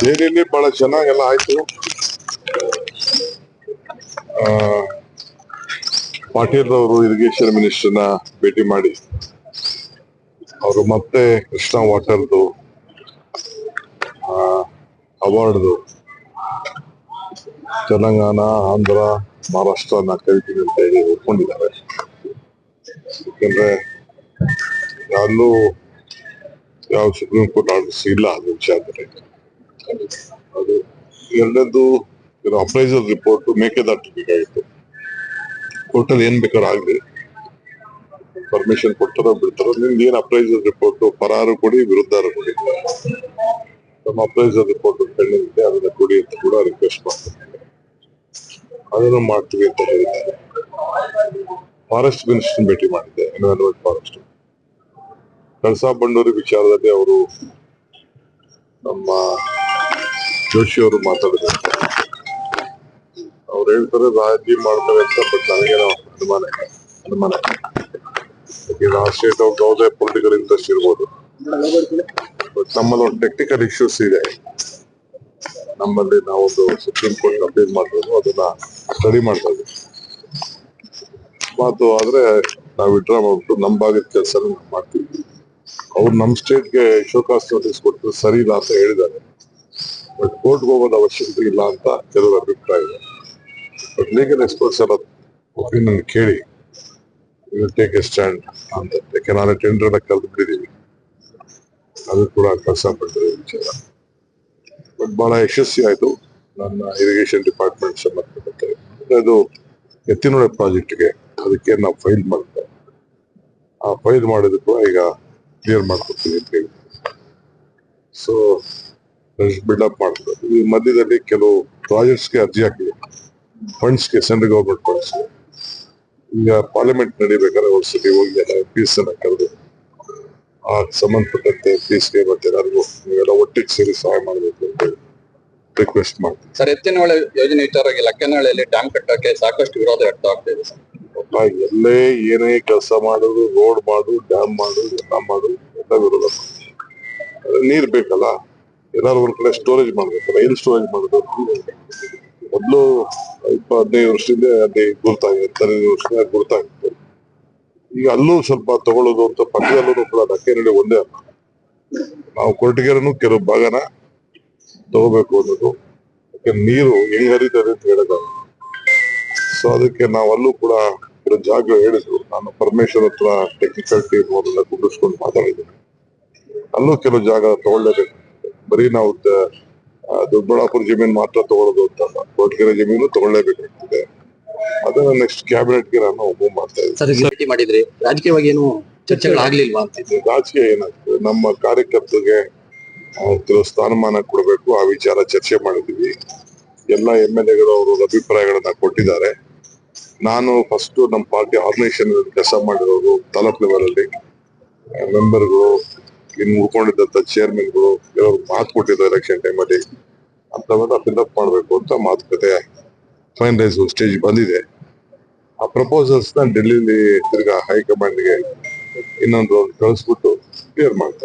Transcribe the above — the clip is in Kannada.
ದೆಹಲಿಯಲ್ಲಿ ಬಹಳ ಚೆನ್ನಾಗೆಲ್ಲ ಆಯ್ತು. ಪಾಟೀಲ್ ಅವರು ಇರಿಗೇಷನ್ ಮಿನಿಸ್ಟರ್ನ ಭೇಟಿ ಮಾಡಿ. ಅವರು ಮತ್ತೆ ಕೃಷ್ಣ ವಾಟರ್ದು ಅವಾರ್ಡ್ದು. ತೆಲಂಗಾಣ, ಆಂಧ್ರ ಮಹಾರಾಷ್ಟ್ರನ ಕರಿತೀನಿ ಅಂತ ಹೇಳಿ ಒಪ್ಕೊಂಡಿದ್ದಾರೆ. ಯಾಕಂದ್ರೆ ಯಾರು ಯಾವ ಸುಪ್ರೀಂ ಕೋರ್ಟ್ ಆರ್ಡರ್ಸ್ ಇಲ್ಲ ಅದು ವಿಚಾರದಲ್ಲಿ. ಎರಡನೇದು ಅಪ್ರೈಸಲ್ ರಿಪೋರ್ಟ್ ಮೇಕೆದಾಟು ಬೇಕಾಗಿತ್ತು ಕೋರ್ಟಲ್ಲಿ ಏನ್ ಬೇಕಾದ್ರೂ ಆಗ್ಲಿ. ಪರ್ಮಿಷನ್ ಕೊಡ್ತಾರೋ ಬಿಡ್ತಾರೋ, ನಿಮ್ದು ಏನ್ ಅಪ್ರೈಸಲ್ ರಿಪೋರ್ಟ್ ಪರಾರು ಕೊಡಿ, ವಿರುದ್ಧಾರು ಕೊಡಿ. ನಮ್ಮ ಅಪ್ರೈಸಲ್ ರಿಪೋರ್ಟ್ ಪೆಂಡಿಂಗ್ ಅದನ್ನ ಕೊಡಿ ಅಂತ ಕೂಡ ರಿಕ್ವೆಸ್ಟ್ ಮಾಡ್ತಾರೆ ಅದನ್ನು ಮಾಡ್ತೀವಿ ಅಂತ ಹೇಳಿದ್ದಾರೆ. ಫಾರೆಸ್ಟ್ ಮಿನಿಸ್ಟರ್ ಭೇಟಿ ಮಾಡಿದ್ದೆ ಎನ್ವೈರನ್ಮೆಂಟ್ ಫಾರೆಸ್ಟ್ ಕಳಸಾ ಬಂಡೂರಿ ವಿಚಾರದಲ್ಲಿ ಅವರು ನಮ್ಮ ಜೋಶಿ ಅವರು ಮಾತಾಡಿದ್ರು. ಅವ್ರು ಹೇಳ್ತಾರೆ, ರಾಜಿ ಮಾಡ್ತಾರೆ ಅಂತ ಬಟ್ ನನಗೇನೋ ಅನುಮಾನ. ಅನುಮಾನ ರಾಷ್ಟ್ರೀಯ ಯಾವುದೇ ಪೊಲಿಟಿಕಲ್ ಇಂಟ್ರೆಸ್ಟ್ ಇರ್ಬೋದು. ಬಟ್ ನಮ್ಮಲ್ಲಿ ಒಂದು ಟೆಕ್ನಿಕಲ್ ಇಶ್ಯೂಸ್ ಇದೆ. ನಮ್ಮಲ್ಲಿ ನಾವೊಂದು ಸುಪ್ರೀಂ ಕೋರ್ಟ್ ಅಪೀಲ್ ಮಾಡಿರೋದು, ಅದನ್ನ ಸ್ಟಡಿ ಮಾಡ್ತಾ ಇದ್ದೀವಿ. ಮಾತು ಆದ್ರೆ ನಾವು ವಿಡ್ರಾ ಮಾಡ್ಬಿಟ್ಟು ನಮ್ಮ ಭಾಗದ ಕೆಲಸ ಮಾಡ್ತೀವಿ. ಅವ್ರು ನಮ್ಮ ಸ್ಟೇಟ್ಗೆ ಶೋಕಾಸ್ ನೋಟಿಸ್ ಕೊಟ್ಟು ಸರಿ ಇಲ್ಲ ಅಂತ ಹೇಳಿದ್ದಾರೆ. ಬಟ್ ಕೋರ್ಟ್ಗೆ ಹೋಗೋದು ಅವಶ್ಯಕತೆ ಇಲ್ಲ ಅಂತ ಕೆಲವರ ಅಭಿಪ್ರಾಯ. ಇದೆ ಬಟ್ ಲೀಗಲ್ ಎಕ್ಸ್ಪರ್ಟ್ಸ್ ಎಲ್ಲ ಒಪಿನಿಯನ್ ಕೇಳಿ ಟೇಕ್ ಎ ಸ್ಟ್ಯಾಂಡ್ ಅಂತ ಯಾಕೆ ನಾನು ಟೆಂಡರ್ ಎಲ್ಲ ಕರೆದು ಬಿಟ್ಟಿದ್ದೀವಿ. ಅದು ಕೂಡ ಕೆಲಸ ಮಾಡಿದ್ರೆ ವಿಚಾರ. ಬಟ್ ಬಹಳ ಯಶಸ್ವಿ ಆಯಿತು. ನನ್ನ ಇರಿಗೇಷನ್ ಡಿಪಾರ್ಟ್ಮೆಂಟ್ ಸಂಬಂಧಪಟ್ಟಂತೆ ಅದು ಎತ್ತಿನೊಳೆ ಪ್ರಾಜೆಕ್ಟ್ಗೆ ಅದಕ್ಕೆ ನಾವು ಫೈಲ್ ಮಾಡ್ತೇವೆ. ಆ ಫೈಲ್ ಮಾಡಿದ ಕೂಡ ಈಗ ಕ್ಲಿಯರ್ ಮಾಡ್ಕೊಡ್ತೀವಿ ಅಂತ ಹೇಳಿ ಸೊ ಬಿಲ್ಡಪ್ ಮಾಡ್ತಾರೆ ಈ ಮಧ್ಯದಲ್ಲಿ ಕೆಲವು ಪ್ರಾಜೆಕ್ಟ್ಸ್ಗೆ ಅರ್ಜಿ ಹಾಕಿದೆ ಫಂಡ್ಸ್ಗೆ ಸೆಂಟ್ರಲ್ ಗೌರ್ಮೆಂಟ್ ಫಂಡ್ಸ್ ಈಗ ಪಾರ್ಲಿಮೆಂಟ್ ನಡಿಬೇಕಾದ್ರೆ ಒಂದ್ಸತಿ ಹೋಗಿ ಎಲ್ಲ ಫೀಸ್ ಅನ್ನ ಕರೆದು ಆ ಸಂಬಂಧಪಟ್ಟಂತೆ ಪೀಸ್ಗೆ ಮತ್ತೆ ಎಲ್ಲರಿಗೂ ನೀವೆಲ್ಲ ಒಟ್ಟಿಗೆ ಸೇರಿ ಸಹಾಯ ಮಾಡಬೇಕು ಅಂತ ರಿಕ್ವೆಸ್ಟ್ ಮಾಡ್ತೀನಿ ಸರ್ ಎತ್ತಿನಹೊಳೆ ಯೋಜನೆ ವಿಚಾರವಾಗಿ ಲಕ್ಕನಹಳ್ಳಿಯಲ್ಲಿ ಡ್ಯಾಮ್ ಕಟ್ಟೋಕೆ ಸಾಕಷ್ಟು ವಿರೋಧ ವ್ಯಕ್ತವಾಗ್ತಿದೆ ಸರ್. ಪಾಪ ಎಲ್ಲೇ ಏನೇ ಕೆಲಸ ಮಾಡೋದು ರೋಡ್ ಮಾಡು ಡ್ಯಾಮ್ ಮಾಡು ಎಲ್ಲ ಮಾಡು ಎಲ್ಲ ವಿರೋಧ. ನೀರ್ ಬೇಕಲ್ಲ? ಎಲ್ಲಾರು ಒಂದ್ ಕಡೆ ಸ್ಟೋರೇಜ್ ಮಾಡ್ಬೇಕು ಎಲ್ಲಿ ಸ್ಟೋರೇಜ್ ಮಾಡ್ಬೇಕು ಮೊದ್ಲು ಇಪ್ಪ ಹದಿನೈದು ವರ್ಷದಿಂದ ಅದೇ ಗುರ್ತಾಗಿತ್ತು ಹದಿನೈದು ವರ್ಷದಿಂದ ಗುರ್ತಾಗಿತ್ತು. ಈಗ ಅಲ್ಲೂ ಸ್ವಲ್ಪ ತಗೊಳ್ಳೋದು ಅಂತ ಪಕ್ಕದಲ್ಲೂ ಕೂಡ ಡಕ್ಕೇರಿ ಒಂದೇ ಅಲ್ಲ. ನಾವು ಕೊರಟಗೆರೆನೂ ಕೆಲವು ಭಾಗನ ತಗೋಬೇಕು ಅನ್ನೋದು. ಯಾಕೆ ನೀರು ಹೆಂಗ್ ಹರಿತದೆ ಅಂತ ಹೇಳೋದಾಗ ಸೊ ಅದಕ್ಕೆ ನಾವು ಅಲ್ಲೂ ಕೂಡ ಕೆಲವು ಜಾಗ ಹೇಳಿದ್ರು. ನಾನು ಪರಮೇಶ್ವರ್ ಹತ್ರ ಟೆಕ್ನಿಕಲ್ ಟೀಮ್ ಅವರೆಲ್ಲ ಮಾತಾಡಿದ್ದೀನಿ. ಅಲ್ಲೂ ಕೆಲವು ಜಾಗ ತಗೊಳ್ಳೇಬೇಕು. ಬರೀ ನಾವು ದೊಡ್ಡಬಳ್ಳಾಪುರ ಜಮೀನು ಮಾತ್ರ ತಗೊಳ್ಳೋದು ಅಂತಲ್ಲ ಕೊರಟಗೆರೆ ಜಮೀನು ತಗೊಳ್ಳೇಬೇಕಾಗ್ತದೆ. ಅದನ್ನ ನೆಕ್ಸ್ಟ್ ಕ್ಯಾಬಿನೆಟ್ಗೆ ನಾನು ಮೂವ್ ಮಾಡ್ತಾ ಇದ್ದೀನಿ. ಮಾಡಿದ್ರಿ. ರಾಜಕೀಯವಾಗಿ ಏನು ಚರ್ಚೆಗಳಾಗ್ಲಿಲ್ವಾ ಅಂತ ರಾಜಕೀಯ ಏನಾಗ್ತದೆ? ನಮ್ಮ ಕಾರ್ಯಕರ್ತರಿಗೆ ಕೆಲವು ಸ್ಥಾನಮಾನ ಕೊಡಬೇಕು ಆ ವಿಚಾರ ಚರ್ಚೆ ಮಾಡಿದೀವಿ ಎಲ್ಲ ಎಂ ಎಲ್ ಎಗಳು ಅವರು ಅಭಿಪ್ರಾಯಗಳನ್ನ ಕೊಟ್ಟಿದ್ದಾರೆ. ನಾನು ಫಸ್ಟ್ ನಮ್ಮ ಪಾರ್ಟಿ ಆರ್ಗನೈಸೇಷನ್ ಕೆಲಸ ಮಾಡಿರೋರು ತಾಲೂಕ್ ಲೆವೆಲ್ ಅಲ್ಲಿ ಮೆಂಬರ್ಗಳು ಇನ್ನು ಉಳ್ಕೊಂಡಿದ್ದಂತ ಚೇರ್ಮನ್ಗಳು ಕೆಲವರು ಮಾತು ಕೊಟ್ಟಿದ್ದಾರೆ ಎಲೆಕ್ಷನ್ ಟೈಮಲ್ಲಿ ಅಂತವೆಲ್ಲ ಫಿಲ್ಅಪ್ ಮಾಡಬೇಕು ಅಂತ ಮಾತುಕತೆ ಫೈನಲೈಸ್ ಸ್ಟೇಜ್ ಬಂದಿದೆ. ಆ ಪ್ರಪೋಸಲ್ಸ್ನ ಡೆಲ್ಲಿಲಿ ತಿರ್ಗಾ ಹೈಕಮಾಂಡ್ಗೆ ಇನ್ನೊಂದು ಕಳಿಸ್ಬಿಟ್ಟು ಕ್ಲಿಯರ್ ಮಾಡ್ತಾರೆ.